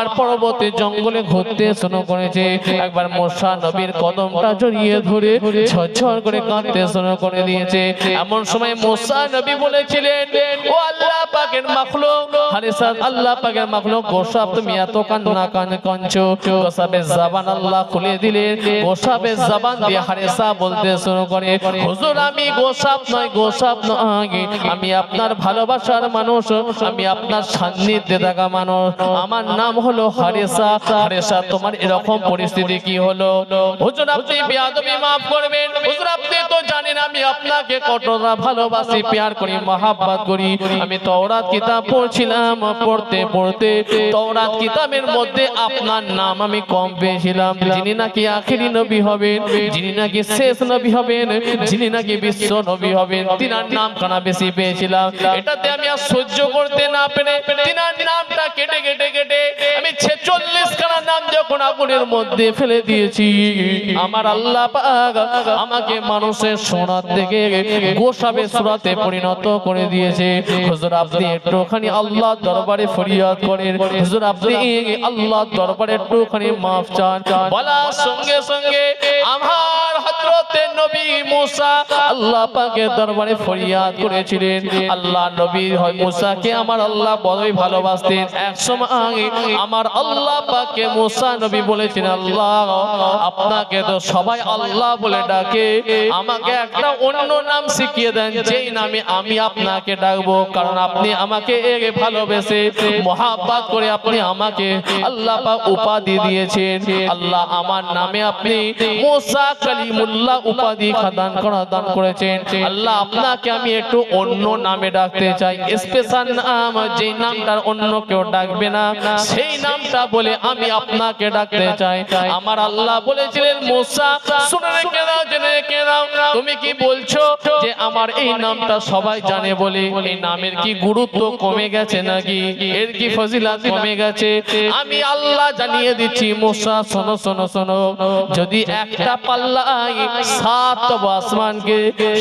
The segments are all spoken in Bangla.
পাহাড় পর্বতে জঙ্গলে ঘুরতে শুরু করেছে। একবার মোসা নবীর কদমটা জড়িয়ে ধরে ঝরঝর করে কাঁদতে শুরু করে দিয়েছে। এমন সময় মোসা নবী বলেছিলেন আল্লাহ আমি আপনার ভালোবাসার মানুষ, আমি আপনার সান্নিধ্যে থাকা মানুষ। আমার নাম হারিসা? হারিসা। তোমার এরকম পরিস্থিতি কি হলো? হুজুর আপনি বেয়াদবি মাফ করবেন। হুজুর আপনি তো জানেন আমি আপনাকে কতটা ভালোবাসি প্যার করি মহাব্বত করি। আমি তওরাত কিতাব পড়ছিলাম পড়তে পড়তে। তওরাত কিতাবের মধ্যে আপনার নাম আমি কম পেয়েছিলাম। যিনি নাকি আখেরি নবী হবেন যিনি নাকি শেষ নবী হবেন যিনি নাকি বিশ্ব নবী হবেন তিনার নাম কানা বেশি পেয়েছিলাম। এটাতে আমি আর সহ্য করতে না পেরে তিনার নামটা কেটে কেটে কেটে আমি ছেচল্লিশ খানা নাম যখন আগুনের মধ্যে ফেলে দিয়েছি, আমার আল্লাহ আমাকে মানুষের সোনার থেকে গোসাবে সুরাতে পরিণত করে দিয়েছে। আল্লাহ নবী আল্লাহ নবী মুসাকে আমার আল্লাহ বড়ই ভালোবাসতেন। এক সময় আমার আল্লাহ পাকে মুসা নবী বলেছেন, আল্লাহ, আপনাকে তো সবাই আল্লাহ বলে ডাকে। আমাকে একটা অন্য নাম শিখিয়ে দেন, যেই নামে আমি আপনাকে ডাকবো, কারণ আপনি আমাকে এ ভালোবেসে মহাব্বাত করে আপনি আমাকে আল্লাহ পাক উপাধি দিয়েছেন। আল্লাহ, আমার নামে আপনি মুসা কালিমুল্লাহ উপাধি খাদান করা দান করেছেন। আল্লাহ, আপনাকে আমি একটু অন্য নামে ডাকতে চাই। স্পেশাল নাম, যেই নামটার অন্য কেউ ডাকবে না, সেই নামটা বলে আমি আপনাকে ডাকতে চাই। আমার আল্লাহ বলেছিলেন, মুসা, শুনে জেনে রেখে তুমি কি বলছো যে আমার এই নামটা সবাই জানে বলে? এই নামের কি গুরুত্ব কমে গেছে নাকি? এর কি ফজিলাত কমে গেছে? আমি আল্লাহ জানিয়ে দিচ্ছি, মুসা, শোনো শোনো শোনো। যদি একটা পাল্লায় সাত আসমানকে,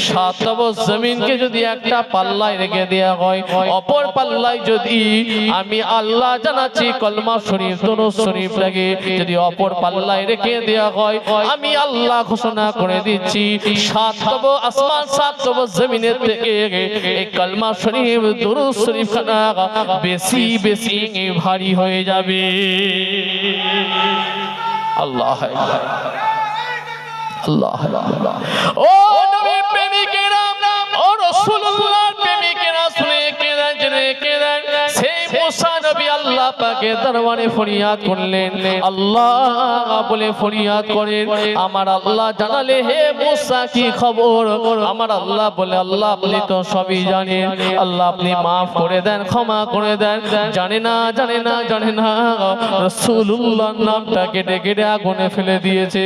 সাত জমিনকে যদি একটা পাল্লায় রেখে দেওয়া হয়, অপর পাল্লায় যদি আমি আল্লাহ জানাচ্ছি কলমা শরীফ দরুদ শরীফ লাগে যদি অপর পাল্লায় রেখে দেওয়া হয়, আমি আল্লাহ ঘোষণা করে দিচ্ছি, সাত তব আসমান, সাত তব জমিনের থেকে এই কলমা শরীফ দরুদ শরীফ খানা বেশি বেশি ভারী হয়ে যাবে আল্লাহ আল্লাহ আল্লাহ। ও নবীর প্রেমিকেরা আল্লাহ দরবারে ফরিয়াদ করলেন। আল্লাহ বলে ফরিয়াদ করেন, আমার আল্লাহ জানালে হে মুসা কি খবর? আমার আল্লাহ বলে, আল্লাহ আপনি তো সবই জানেন। আল্লাহ আপনি মাফ করে দেন, ক্ষমা করে দেন। জানে না জানে না জানে না, রাসূলুল্লাহর নামটা কেটে কেটে আগুনে ফেলে দিয়েছে।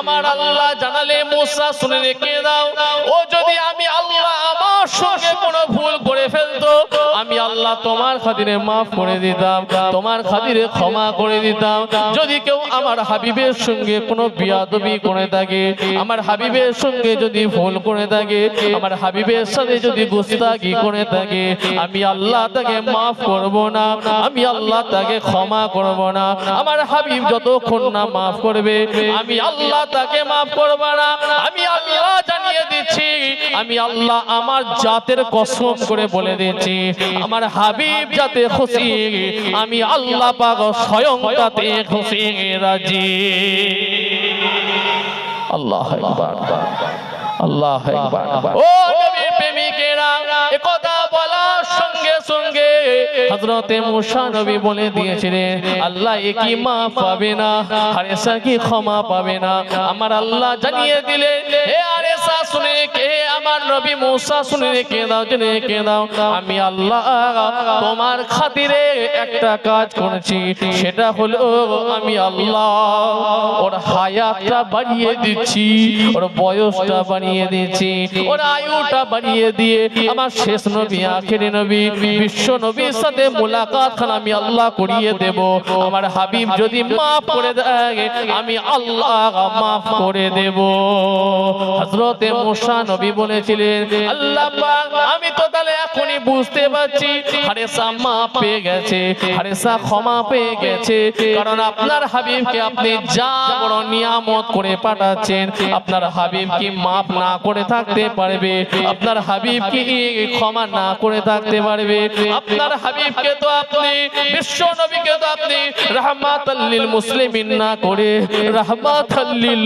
আমার আল্লাহ জানালে মুসা, শুনে রেখে দাও। ও যদি আমি আল্লাহ আমার সঙ্গে কোনো ভুল করে ফেলতো, আমি আল্লাহ তোমার খাতিরে মাফ করে দিতাম। তোমার খাতিরে ক্ষমা করে দিতাম। যদি কেউ আমার হাবিবের সঙ্গে কোনো বিয়াদবি করে থাকে, আমার হাবিবের সঙ্গে যদি ভুল করে থাকে, আমার হাবিবের সাথে যদি গুস্তাগি করে থাকে, আমি আল্লাহ তাকে মাফ করব না, আমি আল্লাহ তাকে ক্ষমা করব না। আমার হাবিব যতক্ষণ না মাফ করবে, আমি আল্লাহ তাকে মাফ করব না। আমি আল্লাহ জানিয়ে দিচ্ছি, আমি আল্লাহ আমার জাতের কসম করে বলে দিচ্ছি। আমার হাবিব যাতে খুশি, আমি আল্লাহ পাক স্বয়ং তাতে খুশি রাজি। আল্লাহ আকবার আল্লাহ আকবার ও নবীর প্রেমিকেরা একথা বলার সঙ্গে সঙ্গে হযরতে মুসা নবী বলে দিয়েছিলেন আল্লাহ এ কি মা পাবে না? হারেসা কি ক্ষমা পাবে না? আমার আল্লাহ জানিয়ে দিলেন হে আরেসা শুনে কে আমার নবী মুসা, শুনে রেখে দাও, জেনে রেখে দাও, আমি আল্লাহ তোমার খাতিরে একটা কাজ করেছি, সেটা হলো আমি আল্লাহ ওর হায়াতটা বাড়িয়ে দিচ্ছি, ওর বয়সটা বাড়িয়ে দিচ্ছি, ওর আয়ুটা বাড়িয়ে দিয়ে আমার শেষ নবী, আখেরি নবী, বিশ্ব নবীর সাথে মোলাকাত খান আমি আল্লাহ করিয়ে দেব, আমার হাবিব যদি মাফ করে দেয়, আমি আল্লাহ মাফ করে দেব। হযরতে মুসা নবী বলেছিলেন। আল্লাহ আমি তো তাহলে এখনই বুঝতে পারছি। হারেসা মা পেয়ে গেছে। হারেসা ক্ষমা পেয়ে গেছে। কারণ আপনার হাবিবকে আপনি যা বড় নিয়ামত করে পাঠাচ্ছেন, আপনার হাবিব কি মাফ না করে থাকতে পারবে? আপনার হাবিব কি ক্ষমা না করে থাকতে পারবে? আপনার হাবিবকে তো আপনি, বিশ্ব নবীকে তো আপনি রাহমাতাল্লিল মুসলিমিন না করে রাহমাতাল্লিল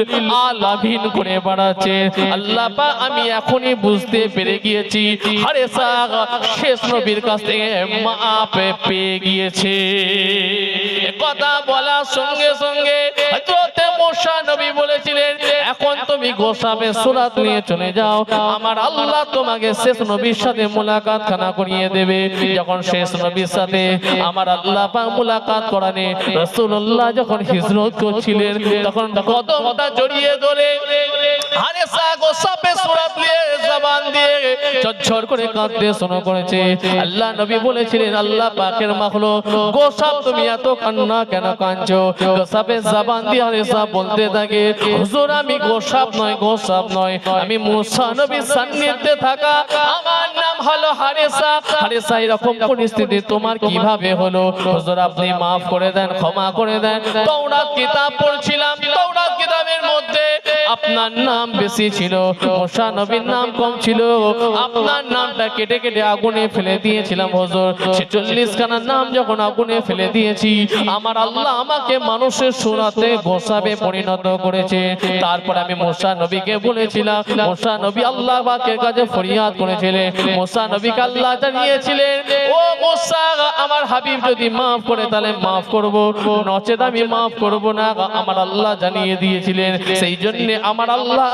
আলামিন করে বাড়াচ্ছেন আল্লাহ আমি এখনই বুঝতে পেরে গিয়েছি। হারেসা শেষ নবীর কাছ থেকে মাপে পেয়ে গিয়েছে। কথা বলার সঙ্গে সঙ্গে হযরতে তুমি গোসাবে সুরাত নিয়ে চলে যাও। আমার আল্লাহ তোমাকে শেষ নবীর সাথে মুলাকাত খানা করিয়ে দেবে। যখন শেষ নবীর সাথে আমার আল্লাহ পাক মুলাকাত করানে রাসূলুল্লাহ যখন হিজরত করছিলেন, তখন কদমটা জড়িয়ে ধরে আমি গোসাব নয় গোসাব নয়। আমি মুসা নবীর সান্নিধ্যে থাকা। আমার নাম হলো হারেসা। হারেসা, এরকম পরিস্থিতি তোমার কীভাবে হলো? হুজুর, আপনি মাফ করে দেন, ক্ষমা করে দেন। তওরাত কিতাব পড়ছিলাম। তওরাত কিতাবের মধ্যে আপনার নাম বেশি ছিল। মুসা নবীর নাম কম ছিল। আপনার নামটা কেটে কেটে আগুনে ফেলে দিয়েছিলাম, হুজুর। ছেচল্লিশ খানার নাম যখন আগুনে ফেলে দিয়েছি, আমার আল্লাহ আমাকে মানুষের সুরাতে গোসাবে পরিণত করেছে। তারপর আমি মোসা নবীকে বলেছিলাম মোসা নবী আল্লাহ পাকের কাছে ফরিয়াদ করেছিলেন। মোসা নবীকে আল্লাহ জানিয়েছিলেন, ও মোসা আমার হাবিব যদি মাফ করে তাহলে মাফ করব। নচেত আমি মাফ করব না। আমার আল্লাহ জানিয়ে দিয়েছিলেন। সেই জন্য আমার আল্লাহ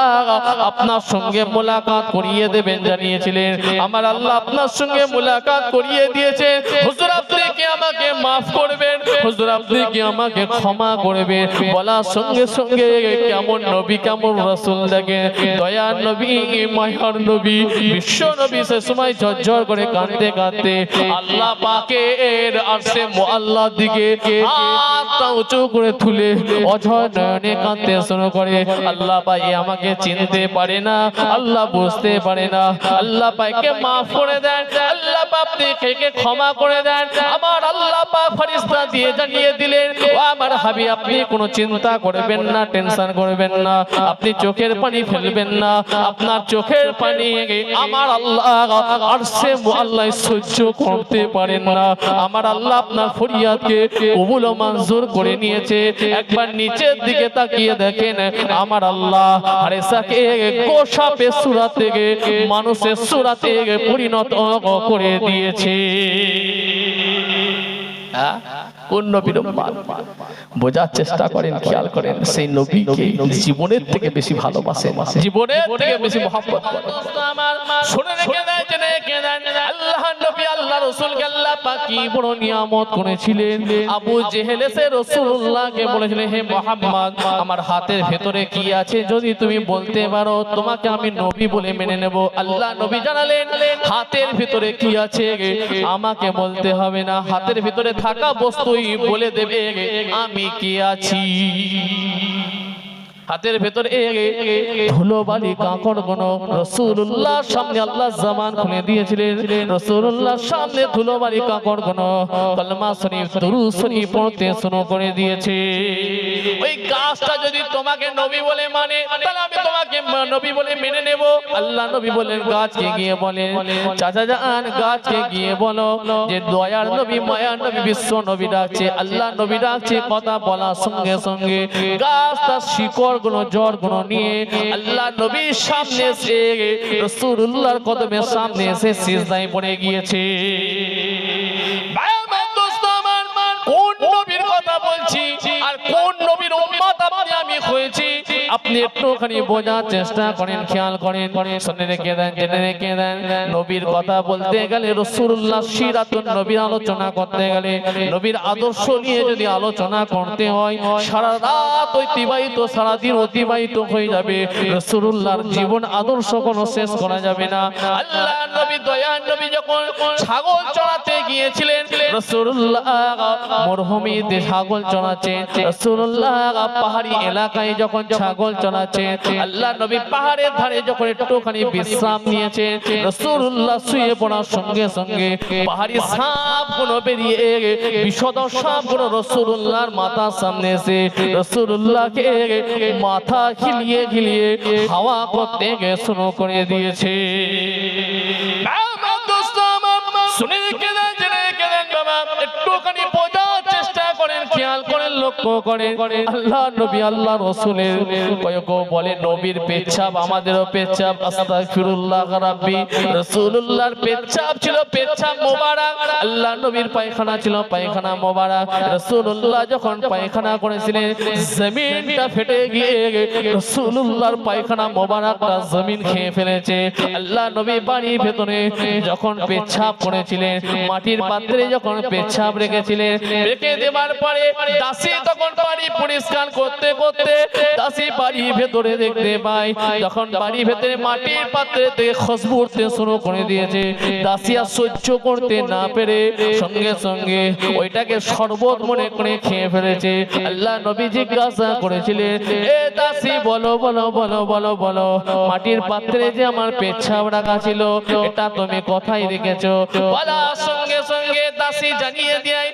আপনার সঙ্গে মোলাকাত করিয়ে দেবেন জানিয়েছিলেন। আমার আল্লাহ আপনার সঙ্গে মোলাকাত করিয়ে দিয়েছে। হুজুর আপনি কি আমাকে মাফ করবেন? হুজুর আপনি কি আমাকে ক্ষমা করবেন? বলার সঙ্গে সঙ্গে কেমন নবী, কেমন রাসূল দেখে দয়ার নবী, মায়ার নবী, বিশ্ব নবী সে সময় ঝরঝর করে কাঁদতে কাঁদতে আল্লাহ পাকের আরশে মুআল্লার দিকে হাতটা উঁচু করে তুলে অঝর নয়নে কাঁদতে শুরু করে। আল্লাহ পাই আমাকে চিনতে পারে না, আল্লাহ বুঝতে পারে না। আল্লাহ পাইকে মাফ করে দেন, আল্লাহ আপনি কে ক্ষমা করে দেন। আমার আল্লাহ পাক ফেরেশতা দিয়ে জানিয়ে দিলেন, ও আমার হাবি আপনি কোনো চিন্তা করবেন না, টেনশন করবেন না, আপনি চোখের পানি ফেলবেন না, আপনার চোখের পানি আমার আল্লাহ আরশে আল্লাহ সহ্য করতে পারেন না। আমার আল্লাহ আপনার ফরিয়াদকে কবুল মঞ্জুর করে নিয়েছে। একবার নিচের দিকে তাকিয়ে দেখেন, আমার আল্লাহ হারেসাকে কোষাপে সুরা থেকে মানুষের সুরাতে পরিণত করে দিয়েছে হ্যাঁ? কোন নবীর? বোঝার চেষ্টা করেন, খেয়াল করেন, সেই নবীকে জীবনের থেকে বেশি ভালোবাসেন, জীবনের থেকে বেশি মহব্বত করেন। শুনে রেখে দেন আল্লাহ নবী আল্লাহ আল্লাহ বড় নিয়ামত করেছিলেন। আবু জেহেল বলেছিলেন, হে মুহাম্মদ, আমার হাতের ভেতরে কি আছে? যদি তুমি বলতে পারো, তোমাকে আমি নবী বলে মেনে নেব। আল্লাহ নবী জানালেন, হাতের ভিতরে কি আছে আমাকে বলতে হবে না, হাতের ভিতরে থাকা বস্তুই বলে দেবে আমি কি আছি? হাতের ভেতর ধুলো বালি কাঁকড় কোন রসুল্লাহ সামনে আল্লাহ জামান খুলে দিয়েছিলেন। রসুল্লাহ সামনে ধুলো বালি কাঁকড় কোন কলমা শরীফ দুরু শরীফ পড়তে শুরু করে দিয়েছে। ওই গাছটা যদি তোমাকে নবী বলে মানে তাহলে আমি তোমাকে নবী বলে মেনে নেব। আল্লাহ নবী বলেন, গাছকে গিয়ে চাচা জান গাছকে গিয়ে বলো যে দয়ার নবী নবী, বিশ্ব নবী ডাকছে। আল্লাহ নবী ডাকছে, কথা বলার সঙ্গে সঙ্গে। গাছ তার শিকড় গুলো জ্বরগুলো নিয়ে। আল্লাহ নবীর সামনে এসে রসুল্লাহর কদমের সামনে এসে সিজদায় পড়ে গিয়েছে। কোন নবীর কথা বলছি? আর কোন নবীর উম্মত আমি হয়েছি? আপনি একটুখানি বোঝার চেষ্টা করেন, খেয়াল করেন, শুনে রেখে দেন, জেনে রেখে দেন। নবীর কথা বলতে গেলে রসুল্লাহ সিরাতুন নবীর আলোচনা করতে গেলে, নবীর আদর্শ নিয়ে যদি আলোচনা করতে হয়, সারা রাত অতিবাহিত সারাদিন অতিবাহিত হয়ে যাবে। রসুল্লাহর জীবন আদর্শ কোনো শেষ করা যাবে না। ছাগল চড়াতে গিয়েছিলেন ছাগল পাহাড়ি এলাকায় যখন ছাগল চালাচ্ছে আল্লাহ নবী পাহাড়ের ধারে যখন একটুখানি বিশ্রাম নিয়েছে রসুল্লাহ শুয়ে পড়ার সঙ্গে সঙ্গে পাহাড়ি সাপগুলো বেরিয়ে বিশদ সাপগুলো রসুল্লাহর মাথার সামনে এসে রসুল্লাহকে মাথা খিলিয়ে খিলিয়ে হাওয়া করতে গিয়ে শুরু করে দিয়েছে। শুনে কেঁদেন, লক্ষ্য করেন আল্লাহ নবী, আল্লাহ রসুলের কয়েক বলে, নবীর পেচ্ছাপ, আমাদেরও পেচ্ছাপ, আস্তাগফিরুল্লাহ রাব্বি, রাসূলুল্লাহর পেচ্ছাপ ছিল পেচ্ছাপ মোবারক, আল্লাহ নবীর পায়খানা ছিল পায়খানা মোবারক, রাসূলুল্লাহ যখন পায়খানা করেছিলেন, জমিনটা ফেটে গিয়ে রাসূলুল্লাহর পায়খানা মোবারকটা জমিন খেয়ে ফেলেছে, আল্লাহ নবী বাড়ির ভেতরে যখন পেচ্ছাপ করেছিলেন, মাটির পাত্রে যখন পেচ্ছাপ রেখেছিলেন, রেখে দেওয়ার পরে দাসী তখন বাড়ি পরিষ্কার করতে করতে ভেতরে দেখতে পাই। ভেতরে মাটির পাত্রে খুশবু শুরু করে দিয়েছে। আর সহ্য করতে না পেরে সঙ্গে সঙ্গে ওইটাকে মনে করে খেয়ে ফেলেছে। আল্লাহ নবী জিজ্ঞাসা করেছিলেন, এ দাসী, বলো বলো বলো বলো বলো, মাটির পাত্রে যে আমার পেচ্ছাপ রাখা ছিল, এটা তুমি কথাই রেখেছো? বলার সঙ্গে সঙ্গে দাসী জানিয়ে দেয়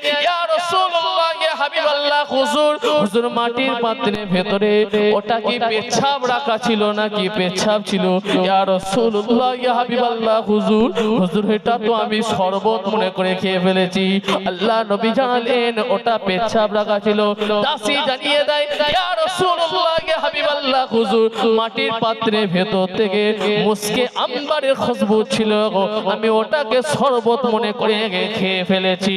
হাবিবাল্লাহ হুজুর হুজুর মাটির পাত্রের ভেতরে ওটা কি পেচ্ছাপ রাখা ছিল নাকি পেচ্ছাপ ছিল? ইয়া রাসূলুল্লাহ ইয়া হাবিবাল্লাহ হুজুর হুজুর এটা তো আমি শরবত মনে করে খেয়ে ফেলেছি। আল্লাহ নবী জানালেন ওটা পেচ্ছাপ রাখা ছিল। দাসী জানিয়ে দেয় ইয়া রাসূলুল্লাহ ইয়া হাবিবাল্লাহ হুজুর মাটির পাত্রের ভেতর থেকে মুসকে আম্বারের খুশবু ছিল আমি ওটাকে শরবত মনে করে খেয়ে ফেলেছি।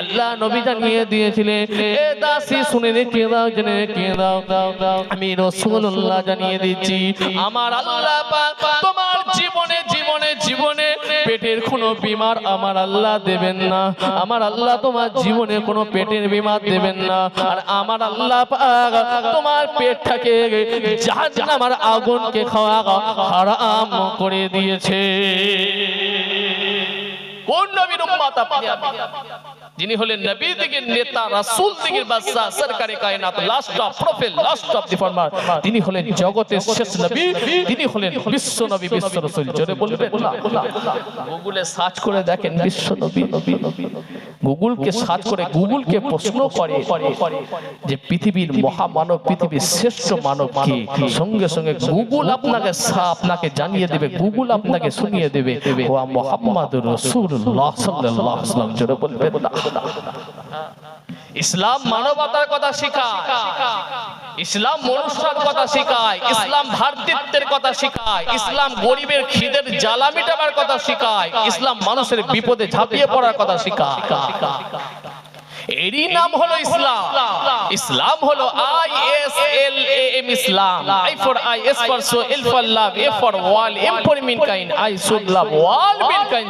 আল্লাহ নবী জানিয়ে দিয়েছিলেন এ দাসী শুনে রেখে দাও, জেনে রেখে দাও দাও। দাও আমি রসুল্লাহ জানিয়ে দিচ্ছি, আমার আল্লাহ পাক তোমার জীবনে জীবনে জীবনে পেটের কোনো বিমার আমার আল্লাহ দেবেন না। আমার আল্লাহ তোমার জীবনে কোনো পেটের বিমার দেবেন না। আর আমার আল্লাহ পাক তোমার পেটটাকে জাহান্নামের আগুনকে খাওয়া হারাম করে দিয়েছে। কোন নবীর উম্মত আপনি? যিনি হলেন নবী দিগের নেতা, রাসূল দিগের বাদশা সরকারে কায়নাত last of prophet last of the former তিনি হলেন জগতের শেষ নবী, তিনি হলেন বিশ্ব নবী, বিশ্ব রাসূল। জোরে বলবেন গুগলে সার্চ করে দেখেন বিশ্ব নবী। নবী নবী গুগলকে সার্চ করে গুগলকে প্রশ্ন করে যে পৃথিবীর মহামানব, পৃথিবীর শ্রেষ্ঠ মানব কি? সঙ্গে সঙ্গে গুগল আপনাকে আপনাকে জানিয়ে দেবে, গুগল আপনাকে শুনিয়ে দেবে। ও মোহাম্মদ রাসূলুল্লাহ সাল্লাল্লাহু আলাইহি ওয়াসাল্লাম। জোরে বলবেন না? ইসলাম মানবতার কথা শেখায়। ইসলাম মনুষ্যর কথা শেখায়। ইসলাম ভারতীত্বের কথা শেখায়। ইসলাম গরিবের খিদের জ্বালা মেটাবার কথা শেখায়। ইসলাম মানুষের বিপদে ঝাঁপিয়ে পড়ার কথা শেখায়। এরই নাম হলো ইসলাম। ইসলাম হলো I S L A M Islam. I for I, S for so, L for love, A for all, M for mankind I should love all mankind